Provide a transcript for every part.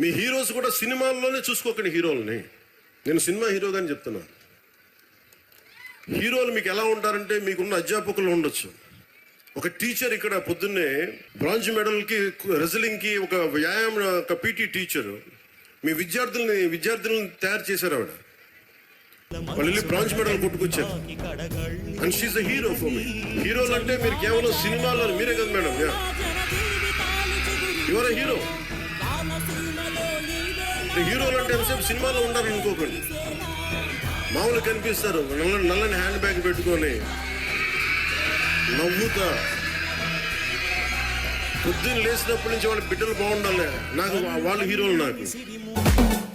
మీ heroes కూడా సినిమాల్లోనే చూసుకోకండి హీరోలని. నేను సినిమా హీరోగా అని చెప్తున్నాను హీరోలు మీకు ఎలా ఉంటారంటే మీకున్న అధ్యాపకులు ఉండొచ్చు. ఒక టీచర్ ఇక్కడ పొద్దున్నే బ్రాంజ్ మెడల్కి రెజ్లింగ్కి ఒక వ్యాయామం ఒక పీటీ టీచర్. మీ విద్యార్థుల్ని విద్యార్థులను తయారు చేశారు ఆవిడ. వాళ్ళు bronze medal కొట్టుకొచ్చారు. And she's a hero for me హీరోలు అంటే మీరు కేవలం సినిమాలో మీరే కదా మేడం యువర్ హీరో హీరోలు అంటే ఎంతసేపు సినిమాలో ఉండరు అనుకోకండి మామూలు కనిపిస్తారు. నల్ల నల్లని హ్యాండ్ బ్యాగ్ పెట్టుకొని నవ్వుతా. పొద్దున్న లేచినప్పటి నుంచి వాళ్ళ బిడ్డలు బాగుండాలి. నాకు వాళ్ళు హీరోలు నాకు.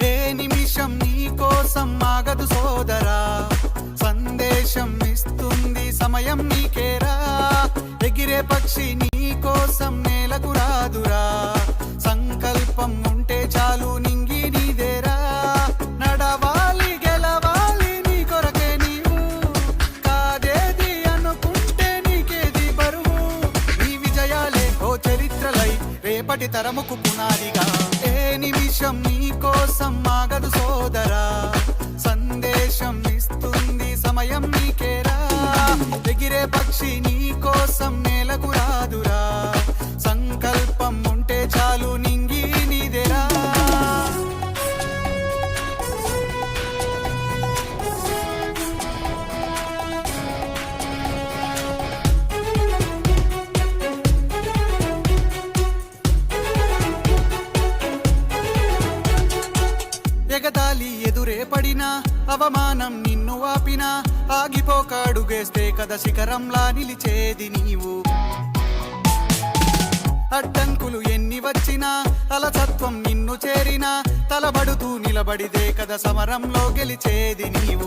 ఏ నిమిషం నీ కోసం ఆగదు సోదరా. సందేశం ఇస్తుంది సమయం నీకేరా. ఎగిరే పక్షి నీ కోసం నేలకు రాదురా. సంకల్పం ఉంటే చాలు రేపటి తరముకు పునాదిగా. ఏ నిమిషం నీ కోసం ఆగదు సోదరా. సందేశం ఇస్తుంది సమయం నీకేరా. ఎగిరే పక్షి నీ కోసం నేలకు అవమానం నిన్ను ఆపినా ఆగిపోక అడుగేస్తే కథ శిఖరంలా నిలిచేది నీవు. అడ్డంకులు ఎన్ని వచ్చినా అలసత్వం నిన్ను చేరినా తలబడుతూ నిలబడిదే కథ సమరంలో గెలిచేది నీవు.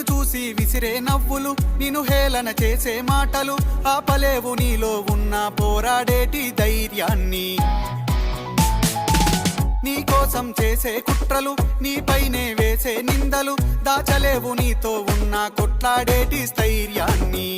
నిన్ను చూసి విసిరే నవ్వులు నిన్ను హేళన చేసే మాటలు ఆపలేవు నీలో ఉన్న పోరాడేటి ధైర్యాన్ని. నీ కోసం చేసే కుట్రలు నీపైనే వేసే నిందలు దాచలేవు నీతో ఉన్న కొట్లాడేటి స్థైర్యాన్ని.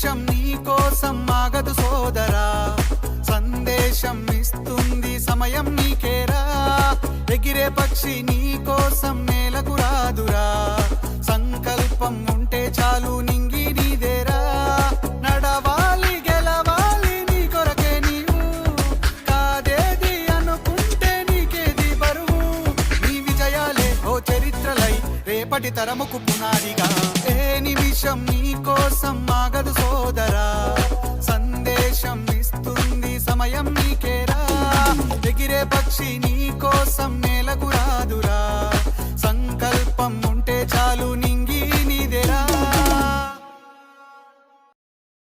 నిమిషం నీ కోసం ఆగదు సోదరా. సందేశం ఇస్తుంది సమయం నీకేరా. ఎగిరే పక్షి నీ కోసం నేలకు రాదురా. సంకల్పం ఉంటే చాలు నింగి నీదేరా. నడవాలి గెలవాలి నీ కొరకే నీవు. కాదేది అనుకుంటే నీకేది బరువు. నీ విజయాలే ఓ చరిత్రలై రేపటి తరముకు పునాదిగా. ఏ నిమిషం నీ కోసం ఆగదు సో